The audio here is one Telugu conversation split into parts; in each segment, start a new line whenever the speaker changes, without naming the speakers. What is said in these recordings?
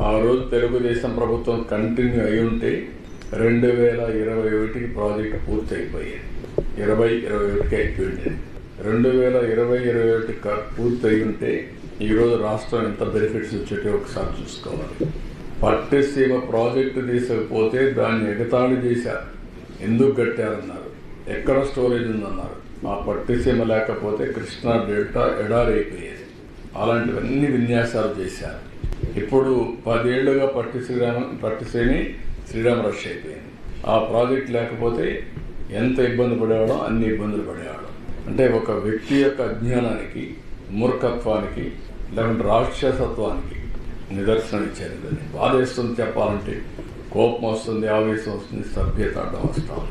ఆ రోజు తెలుగుదేశం ప్రభుత్వం కంటిన్యూ అయి ఉంటే రెండు వేల ఇరవై ఒకటికి ప్రాజెక్ట్ పూర్తి అయిపోయేది ఇరవై ఇరవై ఒకటికి అయిపోయింది. రెండు వేల ఇరవై ఇరవై ఒకటి పూర్తి అయి ఉంటే ఈరోజు రాష్ట్రం ఎంత బెనిఫిట్స్ వచ్చేటో ఒకసారి చూసుకోవాలి. పట్టిసీమ ప్రాజెక్టు తీసుకపోతే దాన్ని ఎగతాళి చేశారు. ఎందుకు కట్టారన్నారు? ఎక్కడ స్టోరేజ్ ఉందన్నారు? మా పట్టిసీమ లేకపోతే కృష్ణా డెల్టా ఎడారైపోయేది. అలాంటివన్నీ విన్యాసాలు చేశారు. ఇప్పుడు పదేళ్ళుగా పట్టి శ్రీరామ పట్టిశ్రేణి శ్రీరామ రష్ అయిపోయింది. ఆ ప్రాజెక్ట్ లేకపోతే ఎంత ఇబ్బంది పడేవాడో అన్ని ఇబ్బందులు పడేవాడు. అంటే ఒక వ్యక్తి యొక్క అజ్ఞానానికి మూర్ఖత్వానికి లేకుంటే రాక్షసత్వానికి నిదర్శనం ఇచ్చారు ఇది బాధేస్తుంది చెప్పాలంటే. కోపం వస్తుంది ఆవేశం వస్తుంది సభ్యత అడ్డం వస్తా.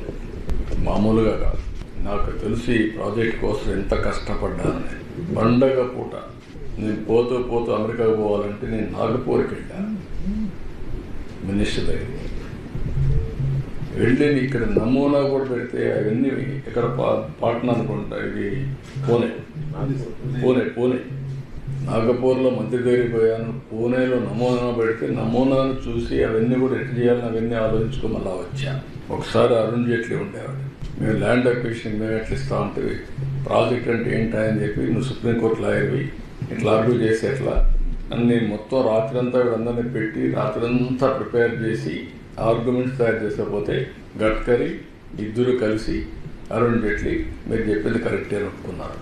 మామూలుగా కాదు. నాకు తెలిసి ఈ ప్రాజెక్ట్ కోసం ఎంత కష్టపడ్డానని. పండగ పూట నేను పోతూ పోతూ అమెరికాకు పోవాలంటే నేను నాగపూర్కి వెళ్ళాను మినిస్టర్ దగ్గర వెళ్ళి ఇక్కడ నమూనా కూడా పెడితే అవన్నీ ఇక్కడ పా- పాట్నా అనుకుంటా ఇది పూణే. పూణే పూణే. నాగపూర్లో మంత్రి దగ్గరికి పోయాను. పూణేలో నమూనా పెడితే నమూనాను చూసి అవన్నీ కూడా ఎట్లా చేయాలని అవన్నీ ఆలోచించుకో మళ్ళా వచ్చాను ఒకసారి అరుణ్ జైట్లీ ఉండేవాడు. మేము ల్యాండ్ అక్విజిషన్ మేము ఎట్లా ఇస్తా ఉంటే ప్రాజెక్ట్ అంటే ఏంటా అని చెప్పి నువ్వు సుప్రీంకోర్టు లాయర్వి ఇట్లా ఆర్గ్యూ చేసి ఎట్లా అన్ని మొత్తం రాత్రంతా వీళ్ళందరినీ పెట్టి రాత్రంతా ప్రిపేర్ చేసి ఆర్గ్యుమెంట్స్ తయారు చేసకపోతే గడ్కరీ ఇద్దరు కలిసి అరుణ్ జైట్లీ మీరు చెప్పింది కరెక్టే అనుకున్నారు